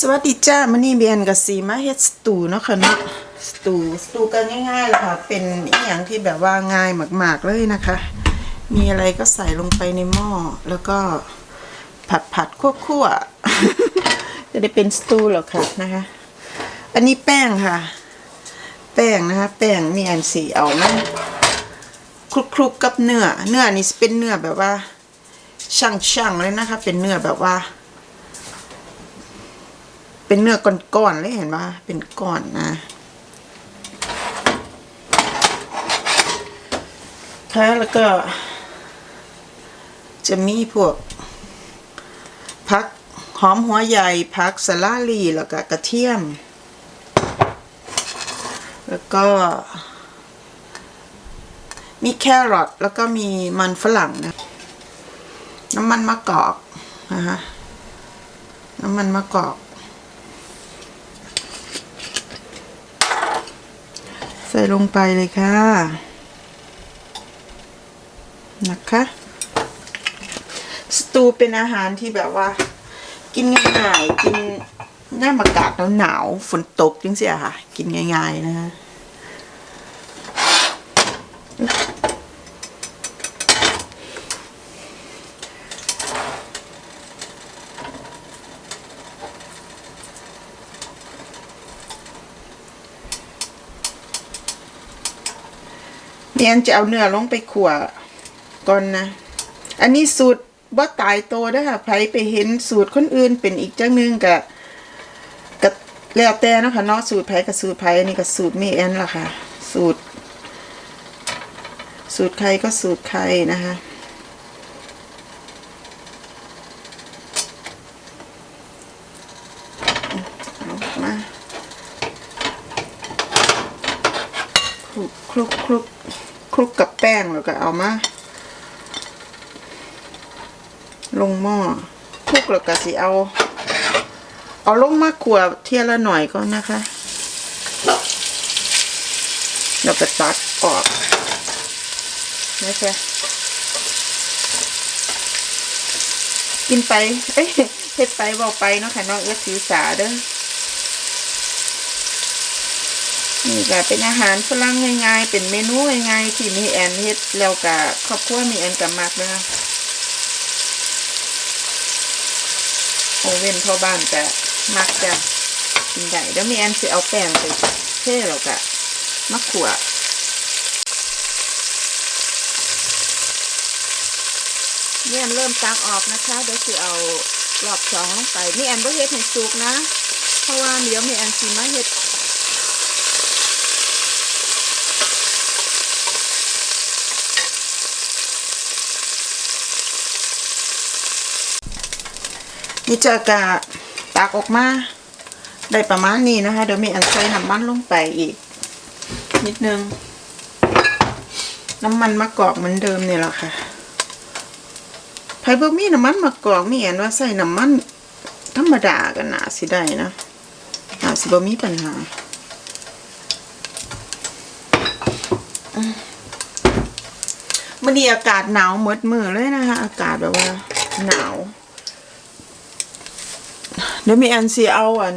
สวัสดีจ้ามันนี่เบียนกับสีมาเฮ็ดสตูเนาะค่ะเนาะสตูสตูก็ง่ายๆเลยค่ะ เป็นอีหยังที่แบบว่าง่ายมาก ๆเลยนะคะ มีอะไรก็ใส่ลงไปในหม้อแล้วก็ผัดผัดคั่วคั่วๆจะได้เป็นสตูหรอกค่ะนะคะ อันนี้แป้งค่ะ แป้งนะคะ แป้งมีอันสีเอามาคลุกๆกับเนื้อเนื้อนี่เป็นเนื้อแบบว่าช่างๆเลยนะคะ เป็นเนื้อแบบว่า เป็นเนื้อก้อนๆเลยเห็นปะเป็นก้อนนะค่ะแล้วก็ จะมีพวกพักหอมหัวใหญ่พักสลาลีแล้วก็กระเทียม แล้วก็ มีแครอทแล้วก็มีมันฝรั่งนะน้ำมันมะกอกนะคะน้ำมันมะกอก ส่ลงไปเลยค่ะ นะคะ สตูเป็นอาหารที่แบบว่า กินง่ายๆกินหน้ามอากาศหนาวๆฝนตกจังเสียค่ะ กินง่ายๆนะคะ ยนจะเอาเนื้อลงไปขั่วก่อนนะ อันนี้สูตรบ่ตายโตเด้อค่ะไผไปเห็นสูตรคนอื่นเป็นอีกจังนึงกะกะแล้วแต่นะคะเนาะสูตรไผกับสูตรไผอันนี้ก็สูตรแม่แอนล่ะค่ะ สูตร สูตรใครก็สูตรใครนะคะ เอามาคลุกคลุกคลุกคลุกกับแป้งแล้วก็ เอามา ลงหม้อคลุกแล้วก็สิเอา เอาลงมาขวเทียละหน่อยก่อนนะคะแล้วก็ตัดออกนะคะกินไป เอ้ยเฮ็ดไปเบาไปเนาะค่ะน้องเอื้อถือสาเด้อ นี่ก็เป็นอาหารฝรั่งง่ายๆ เป็นเมนูง่ายๆที่มีแอนเฮ็ดแล้วก็ครอบครัวมีแอนกับมักนะคะโอเว่นพ่อบ้านก็มักจะกินได้เดี๋ยวมีแอนสิเอาแป้งไปเทแล้วก็มะขวดนี่แอนเริ่มตักออกนะคะเดี๋ยวสิเอารอบสองลงไปนี่แอนบ่เฮ็ดให้สุกนะ เพราะว่าเดี๋ยวมีแอนสิมาเฮ็ด นี่จะกะตากออกมาได้ประมาณนี้นะคะ เดี๋ยวมีอันใส่น้ำมันลงไปอีก นิดนึง น้ำมันมะกอกเหมือนเดิมเนี่ยแหละค่ะไผ่บ่มีน้ำมันมะกอกมีอันว่าใส่น้ำมันธรรมดากันนะสิได้นะอาสิบ่มีปัญหาอืมมื่อนี้อากาศหนาวหมดมือเลยนะคะ อากาศแบบว่าหนาว เดี๋ยวมีแอนสีเอาอัน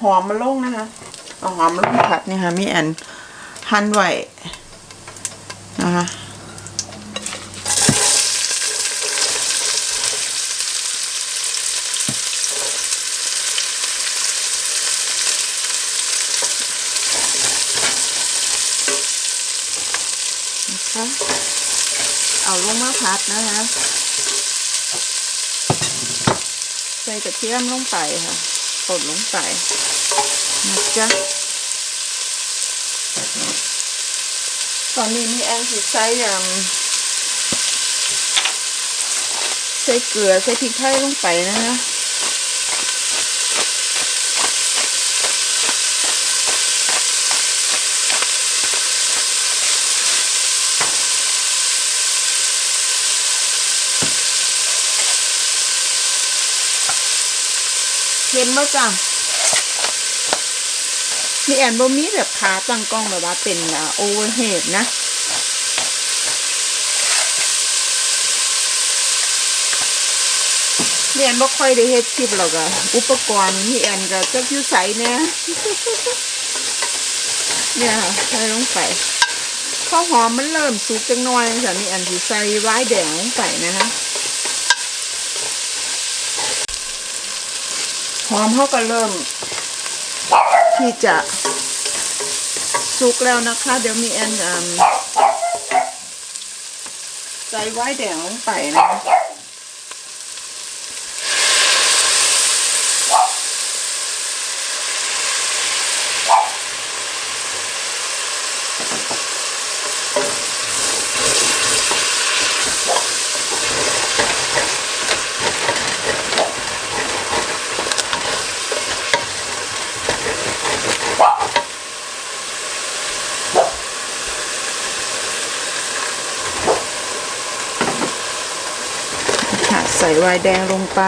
หอมมาลงนะคะเอาหอมมาลงผัดเนี่ยค่ะมีแอนหั่นไว้นะคะนะคะเอาลงมาผัดนะคะ ใส่ กระเทียมลงไปค่ะป่นลงไปนะจ๊ะตอนนี้มีแอนสิใส่ยำใส่เกลือใส่พริกไทยลงไปนะคะ เค็มมากจ้ะมีแอนบ่มีแบบขาตั้งกล้องแบบว่าเป็นโอเวอร์เฮดนะนเรียนบ่ค่อยได้เฮ็ดคลิปหรอกอะอุปกรณ์มีแอนก็จักอยู่ใสเนี่ยเนี่ยค่ะใส่ลงไปพอหอมมันเริ่มสุกจังหน่อยค่ะนี่อันที่ใส่ไว้แดงลงไปนะคะ หอมเขาก็เริ่ม ที่จะสุกแล้วนะคะ เดี๋ยวมีแอนใส่ไว้แดงลงไปนะ คะค่ะใส่ไวน์แดงลงไป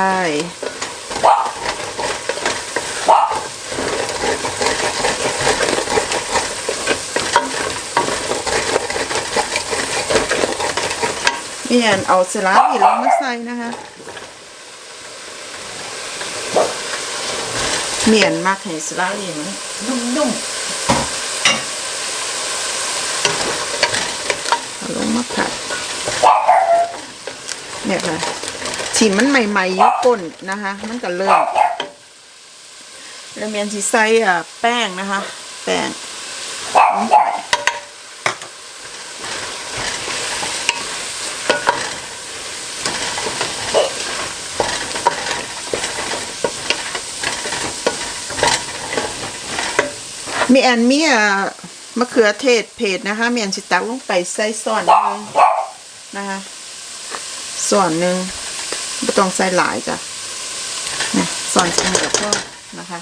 มีอันเอาสลัดนี่ลงมาใส่นะคะเมียนมากให้สลัดนี่มันนุ่มๆเอาลงมาผัดเนี่ยค่ะ ฉีนมันใหม่ๆยุก้นนะคะ มันก็เริ่มแล้วเมียนสีใส่อะแป้งนะคะ แป้งลงไปมีแอนมีอะมะเขือเทศเผ็ดนะคะเมีแอนสิตักลงไปใส่ซ่อนหนึงนะคะส่วนหนึ่ง ไม่ต้องใส่หลายจ้ะนะส่วนจะเหนือก็นะคะ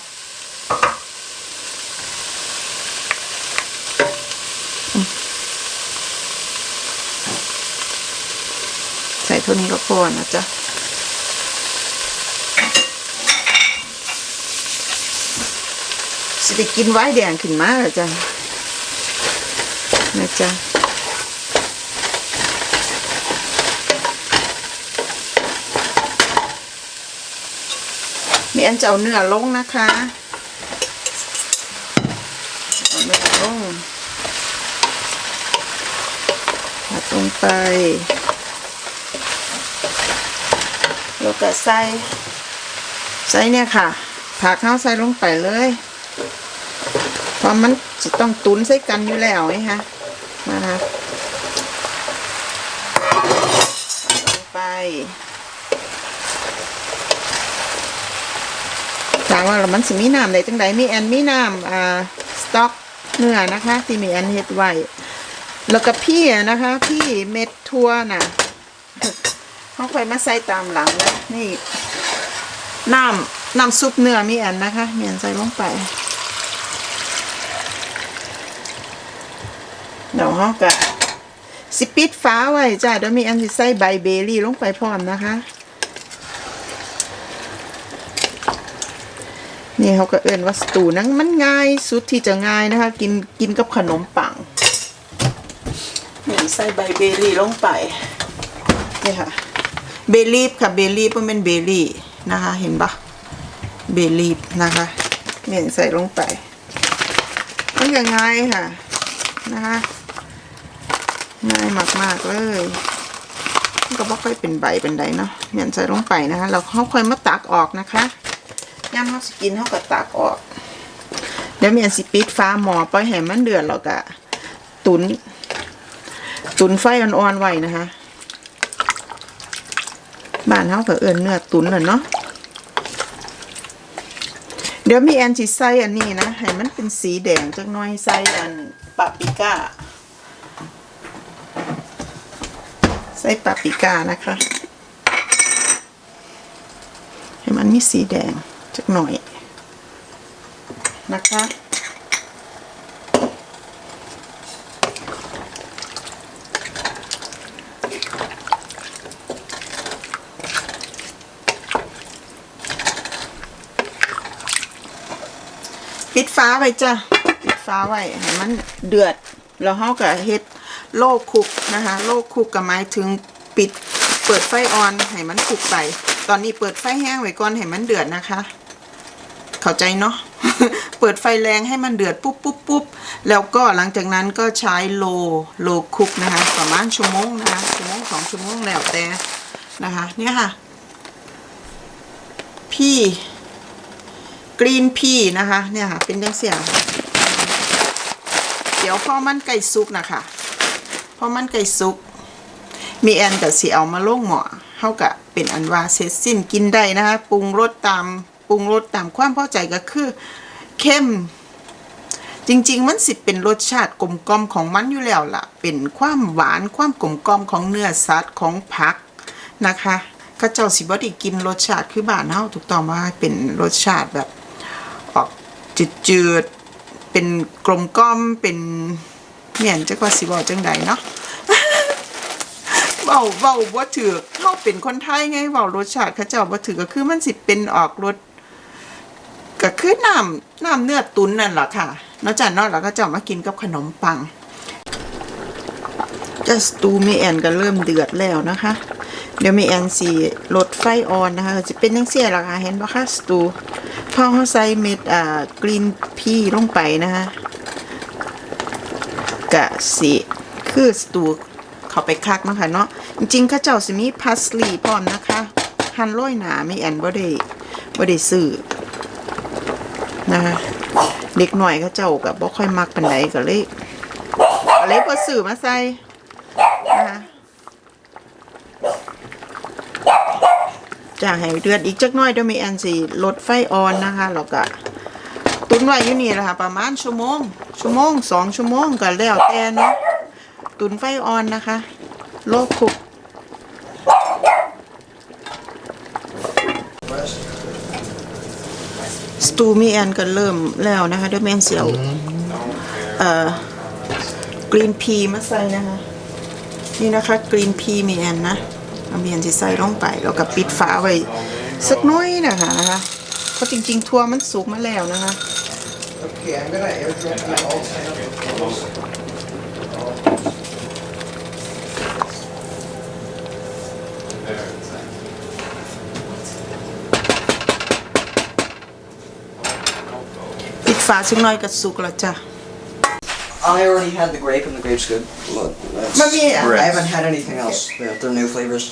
ใส่เท่านี้ก็พอนะจ๊ะสิไปกินไว้แดงขึ้นมาแล้วจ้ะนะจ๊ะ มีอันจะเอาเนื้อลงนะคะเอาเนื้อลงผัดลงไปแล้วก็ใส่ใส่เนี่ยค่ะ ผักเข้าใส่ลงไปเลยเพราะมันจะต้องตุนใส่กันอยู่แล้วไงคะนะคะใส่ลงไป ถามว่ามันสิมีน้ำใดจังใดมีแอนมีน้ำอ่าสต็อกเนื้อนะคะ ที่มีแอนเฮ็ดไว้แล้วก็พี่นะคะ พี่เม็ดทั่วน่ะเขาค่อยมาใส่ตามหลังแล้วนี่น้ำน้ำซุปเนื้อมีแอนนะคะมีแอนใส่ลงไปเดี๋ยวเขาก็สิปิดฟ้าไว้จ้ะเดี๋ยวมีแอนสิใส่ใบเบอร์รี่ลงไปพร้อมนะคะ นี่เขาก็เอื่นว่าสตูนั้นมันง่ายสุดที่จะง่ายนะคะ กินกินกับขนมปังนี่ใส่ใบเบอร์รี่ลงไปนี่ค่ะเบลลีฟค่ะเบลลีฟมันเป็นเบลลี่นะคะ เห็นปะเบลลีฟนะคะเมียนใส่ลงไปมันก็ง่ายค่ะนะคะง่ายมากๆเลยมันก็บ่ค่อยเป็นใบเป็นใดเนาะเมียนใส่ลงไปนะคะ เราเขาค่อยมาตักออกนะคะ ย่ำเขาสกินเขาก็ตักออก เดี๋ยวเมียนสิปิดฟ้าหมอปล่อยให้มันเดือดแล้วก็ตุน ตุนไฟอ่อนๆไว้นะคะบ้านเขาก็เอินเนื้อตุนน่ะเนาะเดี๋ยวมีแอนสิใส่อันนี้นะให้มันเป็นสีแดงจักหน้อยใส่อันปาปิก้าใส่ปาปิก้านะคะ ให้มันมีสีแดง จักหน่อยนะคะ ปิดฟ้าไว้จ้ะ ปิดฟ้าไว้ให้มันเดือด แล้วเฮาก็เฮ็ดโลกคุกนะคะ โลกคุกก็หมายถึงปิดเปิดไฟออนให้มันคุกไป ตอนนี้เปิดไฟแห้งไว้ก่อนให้มันเดือดนะคะ เข้าใจเนาะเปิดไฟแรงให้มันเดือดปุ๊บปุ๊บปุ๊บแล้วก็หลังจากนั้นก็ใช้โลโลคุกนะคะ ประมาณชั่วโมงนะคะชั่วโมงสองชั่วโมงแล้วแต่นะคะเนี่ยค่ะพี่กรีนพีนะคะเนี่ยค่ะเป็นจังเสียงเดี๋ยวพอมันไก่สุกนะคะพอมันไก่สุก มีแอนกับสีเอามาลงหม้อเท่ากับเป็นอันว่าเสร็จสิ้นกินได้นะคะปรุงรสตาม รุงรสตามความพอใจก็คือเข้ม จริง ๆ มันสิเป็นรสชาติกลมกลอมของมันอยู่แล้วล่ะ เป็นความหวานความกลมกลอมของเนื้อสัตว์ของผักนะคะข้าเจ้าสิบ่ได้กินรสชาติคือบ้านเฮาถูกต้องว่าเป็นรสชาติแบบออกจืดๆเป็นกลมกล่อมเป็นเมียนจักว่าสิบอกจังใดเนาะเว้าเว้าบ่ถือเฮาเป็นคนไทยไงเว้ารสชาติเขาเจ้าบ่ถือก็คือมันสิเป็นออกรส ก็คือน้ำน้ำเนื้อตุ๋นนั่นแหละค่ะนอกจากนั้นแล้วก็จะมากินกับขนมปังจะสตูเมแอนก็เริ่มเดือดแล้วนะคะ เดี๋ยวเมแอนสิลดไฟอ่อนนะคะจะเป็นจังซี่ล่ะค่ะเห็นบ่คะสตูพอเฮาใส่เม็ดอ่ากรีนพีลงไปนะคะกะสิคือสตูเขาไปคักนะคะเนาะจริงๆเข้าเจ้าสิมีพัสลีพร้อมนะคะ หั่นโรยหนาม่แอนบ่ได้บ่ได้ซื้อ นะคะเด็กหน่อยเขาเจ้าก็บ่ค่อยมักปานใดก็เลยก็เลยบ่ซื้อมาใส่นะคะจะให้เดือดอีกจักน่อยเดี๋ยวมีแอนสิลดไฟออนนะคะแล้วก็ตุนไว้อยู่นี่แหละค่ะ ประมาณชั่วโมง ชั่วโมงสองชั่วโมงก็แล้วแต่เนาะตุนไฟออนนะคะ โลกคุก ตูมีแอนก็เริ่มแล้วนะคะเดี๋ยวแมนเสียวเอ่อกรีนพีมาใส่นะคะ นี่นะคะกรีนพีมีแอนนะเอามีแอนที่ใส่ลงไปแล้วก็ปิดฝาไว้สักหน้อยนะคะนะคะเพราะจริงๆ ทัวมันสุกมาแล้วนะคะ ปิดฝาสักหน่อยก็สุกแล้วจ้ะ I already had the grape and the grape's good. Look, that's But yeah. I haven't had anything else. They're, they're new flavors.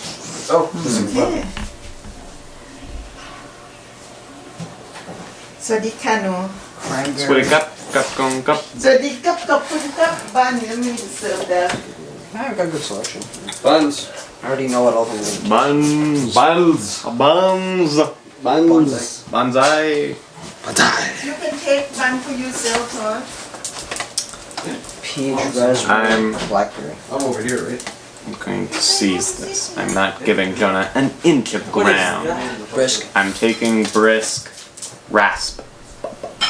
Oh, this is cup, cup สวัสดี cup. ครับกับกองกับสวัสดีครับขอบคุณครับบ้านนี้มีเสิร์ฟเด้อ I've got a good selection. Buns. I already know what all of them บันบัลส์บันส์ Bonsai. บันไซ you can take one for yourself or peach, raspberry, I'm- blackberry. I'm over here, right? I'm going to seize this. I'm not giving Jonah an inch of ground. Brisk, I'm taking brisk rasp.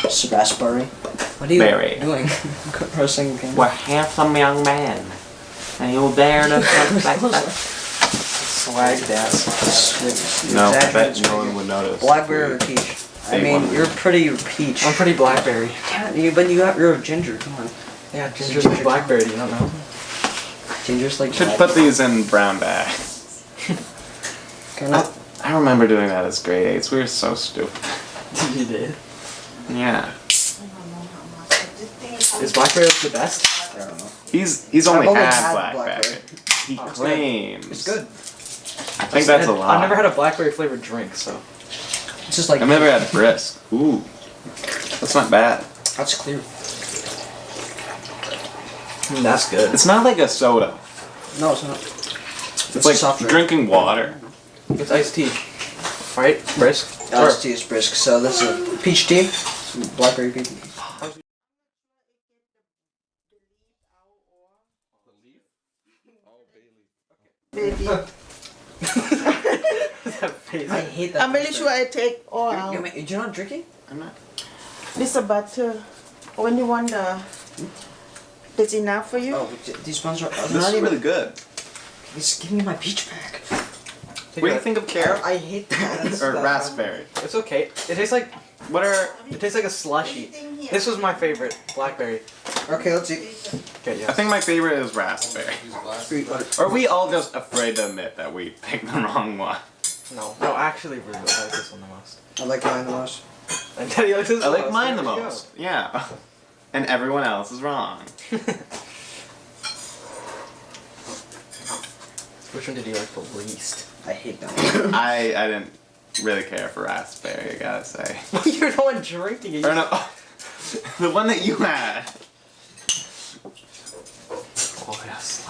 s- raspberry. What are you Berry. doing? Pressing again. We're handsome young man. And you dare to touch like? Swag ass. No, I bet no one would notice. Blackberry or peach? I Say mean, one. you're pretty peach. I'm pretty blackberry. Yeah, you, but you have, you're a ginger. Come on. Yeah, ginger's like blackberry. You don't know? Ginger's like. Should put these in brown bags. Kinda, I remember doing that as grade eights. We were so stupid. you did. Yeah. Is blackberry the best? I don't know. He's he's only, only had, had blackberry. He Oh, it's good. claims. It's good. I think that's a I've lot. I've never had a blackberry flavored drink, so. It's just like. I've never had brisk. Ooh, that's not bad. That's clear. Mm, That's good. It's not like a soda. No, it's not. It's, It's a like soft drink. drinking water. It's iced tea. Right? Brisk? Iced tea is brisk. So this is peach tea, blackberry peach. baby I hate that. I'm really sure I take all You're, out you're, you're not drinking? I'm not. this uh, hmm? is butter when you want the it's enough for you Oh, these ones are. This not is even. really good. Just give me my peach back. What do you think of carrot I hate that. or raspberry? It's okay. It tastes like. What are? It tastes like a slushy. This was my favorite. Blackberry. Okay, let's eat. Okay, I think my favorite is raspberry. Or are we all just afraid to admit that we picked the wrong one? No, no, actually, really, I like this one the most. I like mine the most. And Teddy likes this I one like mine the There we go. most. Yeah. And everyone else is wrong. Which one did you like the least? I hate that one. I I didn't really care for raspberry, I gotta say. You're the one drinking it. Or no, the one that you had. Oh yes.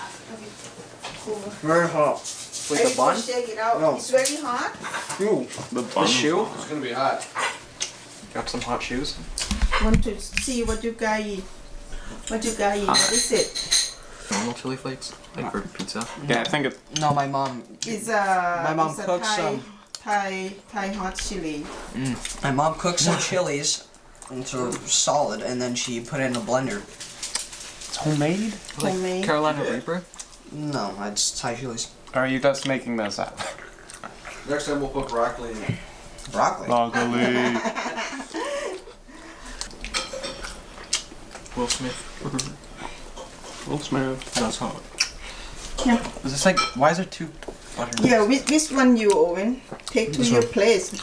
Very hot. With the bun? Shake it out. No. It's very hot. Ooh. The, The shoe? It's gonna be hot. Got some hot shoes. Want to see what you got eat? What you got eat? What is it? Normal chili flakes, like for pizza. Yeah, I think it. No, my mom. It's a My mom it's a cooks Thai, some- Thai Thai hot chili. Mm. My mom cooks some chilies into solid, and then she put it in a blender. It's homemade. Like Homemade. Carolina Reaper. No, it's Thai chilies. Or are you just making this up? Next time we'll put broccoli in it. Broccoli. Broccoli. Will Smith. Will Smith. That's hot. Yeah. Is this like? Why is there two butter? Yeah, which, which one you Owen? Take to This your one. place.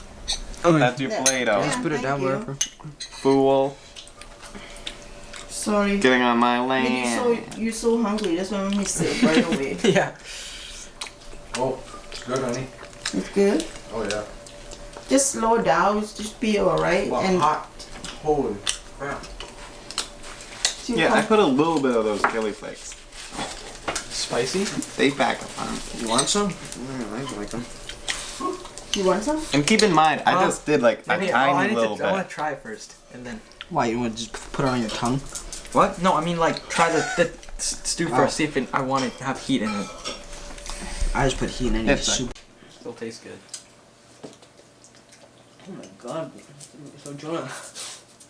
That's your Yeah. Play-Doh. Yeah. Just put it thank down you. wherever. Fool. Sorry. Getting on my But you so land. you so hungry. That's why we said right away. yeah. Oh, it's good, honey. It's good. Oh yeah. Just slow down. Just be alright. Well, and hot. Holy crap. you Yeah, I put a little bit of those chili flakes. Spicy. They back up on. You want some? Mm, I like them. you want some? And keep in mind, I just did like a Maybe, oh, I tiny need little to. I want to try it first, and then. Why, you want to just put it on your tongue? What? No, I mean like try the, the s- stew Oh. first. See if it, I want it to have heat in it. I just put heat in any soup. Still tastes good. Oh my god. So, Jonah,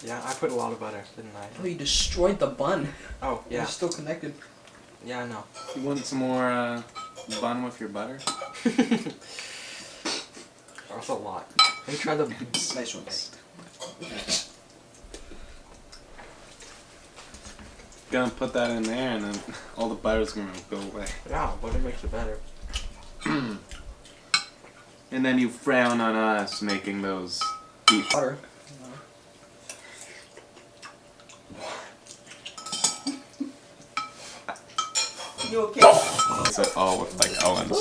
Yeah, I put a lot of butter, didn't I? oh, you destroyed the bun. Oh yeah, It's still connected. yeah, I know. You want some more uh, bun with your butter? That's a lot. Let me try the. Nice one. Gonna put that in there, and then all the butter's gonna go away. Yeah, butter makes it better. And then you frown on us making those deep. Butter. You okay? So all with like Owens.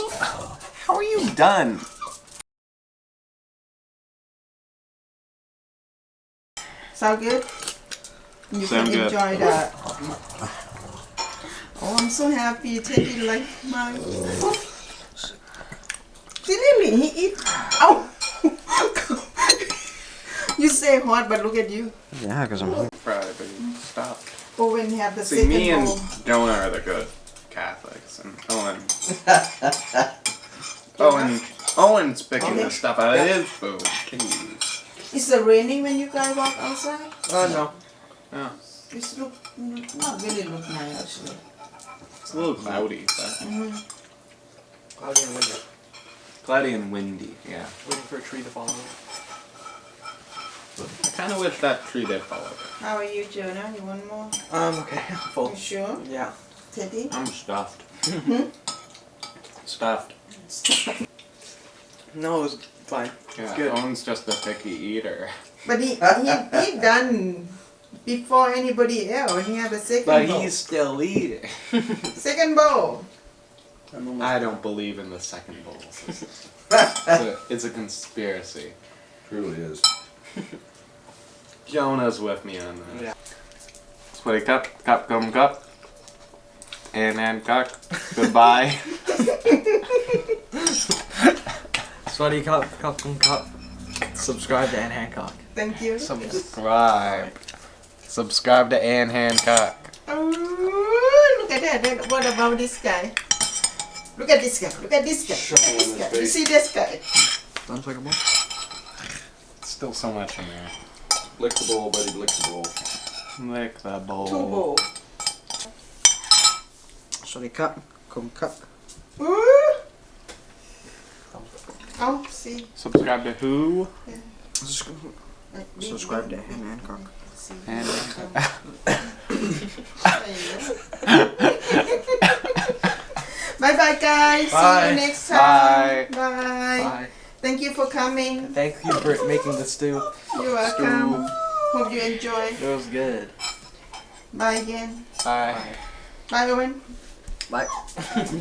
How are you done? Sound good? You Sound can good. enjoy that. Oh, I'm so happy. Take it like my. Really, he eat. Oh. you say hot, but look at you. Yeah, because I'm hungry. Friday, but you stop. Owen have the See, me and bowl. Jonah are the good Catholics, and Owen. Owen. Owen's picking Okay. the stuff out of his food. Is it raining when you guys walk outside? Oh no. No. It's look not really look nice actually. it's a little cloudy, but mm-hmm. Cloudy and windy. Cloudy and windy. Yeah. Waiting for a tree to fall. over. I kind of wish that tree did fall over. How are you, Jonah? You want more? Um. Okay. I'm full. You sure, Yeah. Teddy? I'm stuffed. Hmm? Stuffed. No, it was fine. Yeah, good. Owen's just a picky eater. But he he, he done before anybody else. He had the second But bowl. he's still eating. Second bowl. I don't believe in the second bowl. it's, a, it's a conspiracy. Truly is. Jonah's with me on that. Yeah. Sweaty cup, cup, cum, cup. And and cock. Goodbye. Sweaty cup, cup, and cup. Subscribe to Anne Hancock. Thank you. Subscribe. Subscribe to Anne Hancock. Oh, look at that. What about this guy? Look at this guy. Look at this guy. Look at this guy. You see this guy? Unshakable. Still so much in there. Lick the bowl, buddy. Lick the bowl. Lick the bowl. Two bowl. Sorry, cup. Come cup. Ooh. Oh, see. Subscribe to who? Like, Subscribe to Hannah Hancock. See. Anne Bye bye, guys. See Bye. you next time. Bye. Bye. Bye. thank you for coming Thank you for making the stew. you're welcome hope you enjoy It was good. bye again Bye. bye Owen Bye.